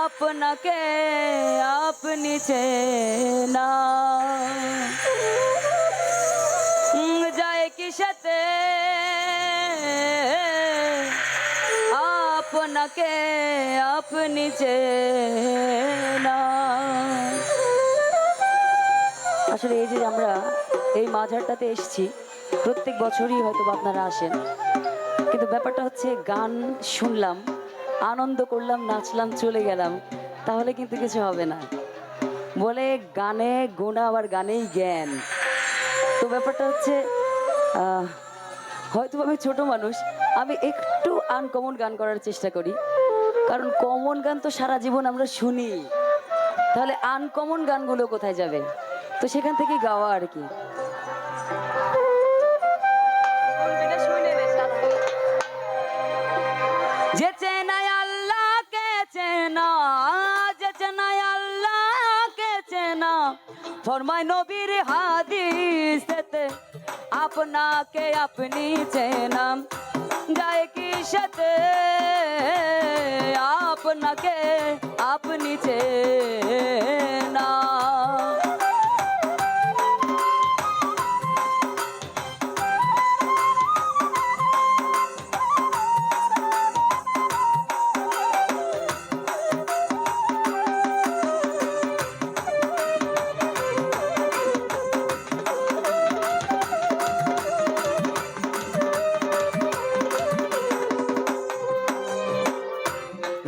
আপনাকে আপনি চেনা যায় কিসেতে আপনাকে আপনি চেনা আসলে এই যে আমরা এই মাঝারটাতে এসেছি, প্রত্যেক বছরই হয়তো আপনারা আসেন। কিন্তু ব্যাপারটা হচ্ছে, গান শুনলাম আনন্দ করলাম নাচলাম চলে গেলাম। তাহলে কিন্তু কিছু হবে না। বলে গানে গোনা আবার গানেই জ্ঞান। তো ব্যাপারটা হচ্ছে হয়তো আমি ছোট মানুষ আমি একটু আনকমন গান করার চেষ্টা করি। কারণ কমন গান তো সারা জীবন আমরা শুনি। তাহলে আনকমন গানগুলো কোথায় যাবে? তো সেখান থেকে গাওয়া আর কি। যে ফরমায় নবীর হাদিসেতে আপনাকে আপনি চেনাম যায় কি সাথে আপনাকে আপনি চেনা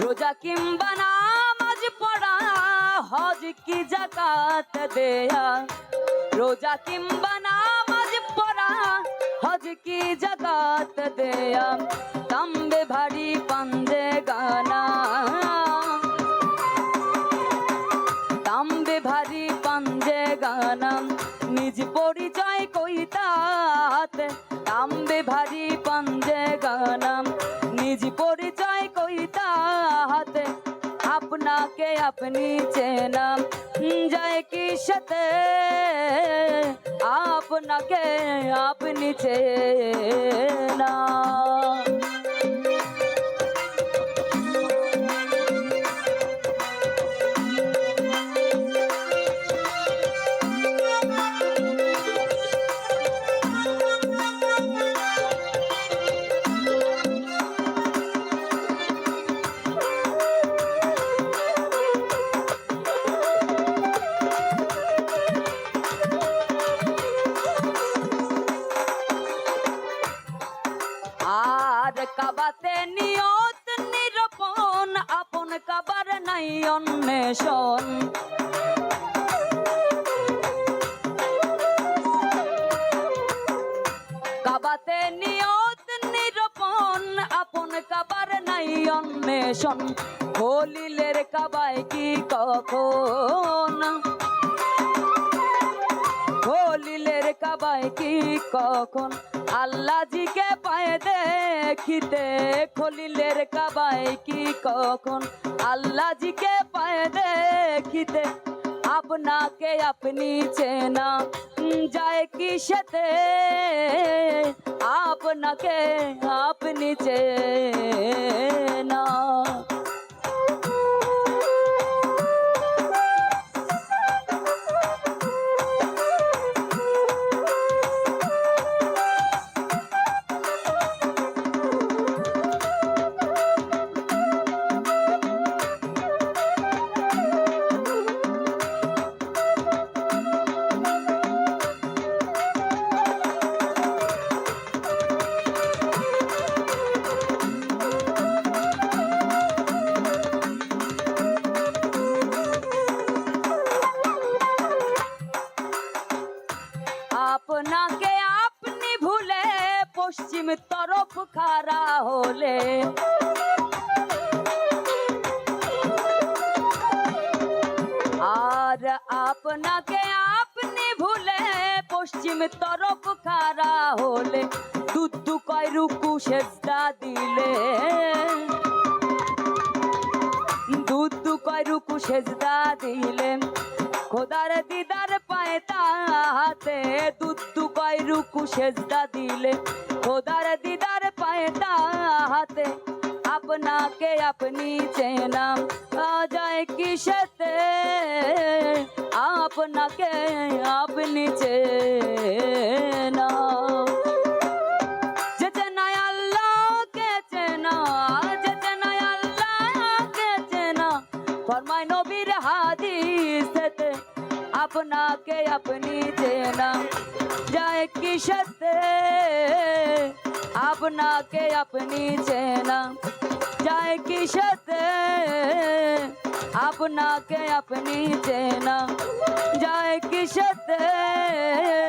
রোজা কিংবা নামাজ পড়া, হজ কি জাকাত দেয়া? রোজা কিংবা নামাজ পড়া, হজ কি জাকাত দেয়া? তাম্বে ভারী পাঞ্জে গানা। তাম্বে ভারী পাঞ্জে গানাম নিজ পরিচয় কইতাত তাম্বে ভারী পাঞ্জে গানাম নিজ পরিচয় আপনি চেনাম যায় কি সাথে আপনাকে আপনি চেনা অন্বেষণ হলিলের কাবায় কি কখন? হলিলের কাবায় কি কখন? আল্লাহ জিকে পায়ে দেখিতে খলিলের কাবায় কি কখন? আল্লাহ জিকে পায়ে দেখিতে আপনাকে আপনি চেনা যায় কি সাথে আপনাকে আপনি চেনা পশ্চিম তরফ খাড়া হলে। আর আপনাকে আপনি ভুলে পশ্চিম তরফ খাড়া হলে, দুধ কয় রুকু সেজদা দিলে। দুধ কয় রুকু সেজদা দিলে, খোদার পায় তাহাতে দুধু কয় রুকু সেজদা দিলে। খোদার দিদার পায় তাহাতে আপনাকে আপনি চেনাম। যায় কিসেতে আপনাকে আপনি চেনা আপনাকে আপনি চেনা যায় কিসেতে আপনাকে আপনি চেনা যায় কিসেতে আপনাকে আপনি চেনা যায় কিসেতে আপনাকে